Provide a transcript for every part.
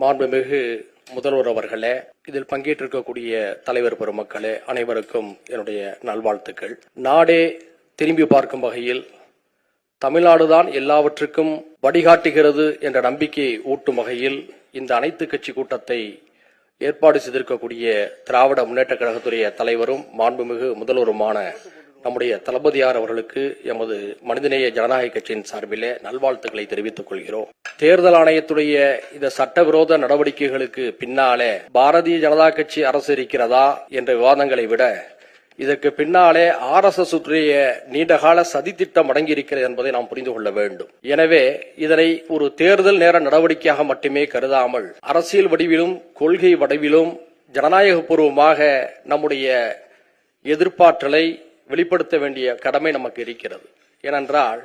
மாண்புமிகு முதல்வர் அவர்களே இதில் பங்கேற்றிருக்கக்கூடிய தலைவர் பெருமக்களே அனைவருக்கும் என்னுடைய நல்வாழ்த்துக்கள். நாடே திரும்பி பார்க்கும் வகையில் தமிழ்நாடுதான் எல்லாவற்றுக்கும் வழிகாட்டுகிறது என்ற நம்பிக்கையை ஊட்டும் வகையில் இந்த அனைத்து கட்சி கூட்டத்தை ஏற்பாடு செய்திருக்கக்கூடிய திராவிட முன்னேற்ற கழகத்துடைய தலைவரும் மாண்புமிகு முதல்வருமான நம்முடைய தளபதியார் அவர்களுக்கு எமது மனிதநேய ஜனநாயக கட்சியின் சார்பிலே நல்வாழ்த்துக்களை தெரிவித்துக் கொள்கிறோம். தேர்தல் ஆணையத்துடைய இந்த சட்டவிரோத நடவடிக்கைகளுக்கு பின்னாலே பாரதிய ஜனதா கட்சி அரசு இருக்கிறதா என்ற விவாதங்களை விட இதற்கு பின்னாலே ஆர் எஸ் எஸ் உடைய நீண்டகால சதித்திட்டம் அடங்கியிருக்கிறது என்பதை நாம் புரிந்து கொள்ள வேண்டும். எனவே இதனை ஒரு தேர்தல் நேர நடவடிக்கையாக மட்டுமே கருதாமல் அரசியல் வடிவிலும் கொள்கை வடிவிலும் ஜனநாயகபூர்வமாக நம்முடைய எதிர்ப்பாற்றலை வெளிப்படுத்த வேண்டிய கடமை நமக்கு இருக்கிறது. ஏனென்றால்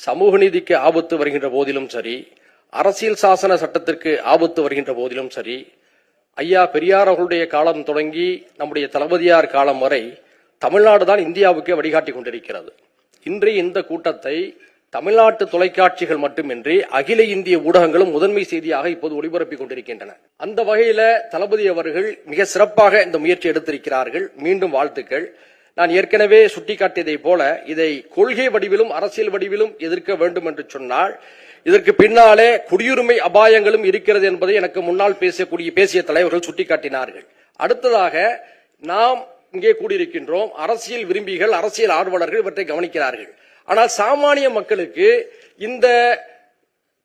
சமூக நீதிக்கு ஆபத்து வருகின்ற போதிலும் சரி அரசியல் சாசன சட்டத்திற்கு ஆபத்து வருகின்ற போதிலும் சரி ஐயா பெரியார் அவர்களுடைய காலம் தொடங்கி நம்முடைய தளபதியார் காலம் வரை தமிழ்நாடு தான் இந்தியாவுக்கே வழிகாட்டி கொண்டிருக்கிறது. இன்றைய இந்த கூட்டத்தை தமிழ்நாட்டு தொலைக்காட்சிகள் மட்டுமின்றி அகில இந்திய ஊடகங்களும் முதன்மை செய்தியாக இப்போது ஒளிபரப்பிக் கொண்டிருக்கின்றன. அந்த வகையில தளபதி அவர்கள் மிக சிறப்பாக இந்த முயற்சி எடுத்திருக்கிறார்கள். மீண்டும் வாழ்த்துக்கள். நான் ஏற்கனவே சுட்டிக்காட்டியதை போல இதை கொள்கை வடிவிலும் அரசியல் வடிவிலும் எதிர்க்க வேண்டும் என்று சொன்னால் இதற்கு பின்னாலே குடியுரிமை அபாயங்களும் இருக்கிறது என்பதை எனக்கு முன்னால் பேசக்கூடிய பேசிய தலைவர்கள் சுட்டிக்காட்டினார்கள். அடுத்ததாக நாம் இங்கே கூடியிருக்கின்றோம் அரசியல் விரும்பிகள் அரசியல் ஆர்வலர்கள் இவற்றை கவனிக்கிறார்கள். ஆனால் சாமானிய மக்களுக்கு இந்த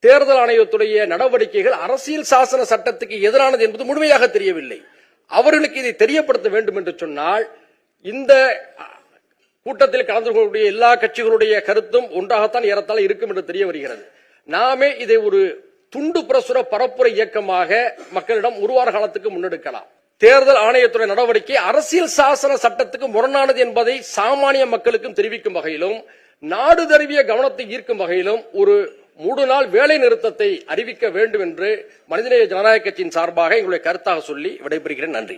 தேர்தல் ஆணையத்துடைய நடவடிக்கைகள் அரசியல் சாசன சட்டத்துக்கு எதிரானது என்பது முழுமையாக தெரியவில்லை. அவர்களுக்கு இதை தெரியப்படுத்த வேண்டும் என்று சொன்னால் இந்த கூட்டத்தில் கலந்து கொள்ளக்கூடிய எல்லா கட்சிகளுடைய கருத்தும் ஒன்றாகத்தான் ஏறத்தால் இருக்கும் என்று தெரிய வருகிறது. நாமே இதை ஒரு துண்டு பிரசுர பரப்புரை இயக்கமாக மக்களிடம் ஒரு வார காலத்துக்கு முன்னெடுக்கலாம். தேர்தல் ஆணையத்துறை நடவடிக்கை அரசியல் சாசன சட்டத்துக்கு முரணானது என்பதை சாமானிய மக்களுக்கும் தெரிவிக்கும் வகையிலும் நாடு தழுவிய கவனத்தை ஈர்க்கும் வகையிலும் ஒரு மூடு நாள் வேலை நிறுத்தத்தை அறிவிக்க வேண்டும் என்று மனிதநேய ஜனநாயக கட்சியின் சார்பாக எங்களுடைய கருத்தாக சொல்லி விடைபெறுகிறேன். நன்றி.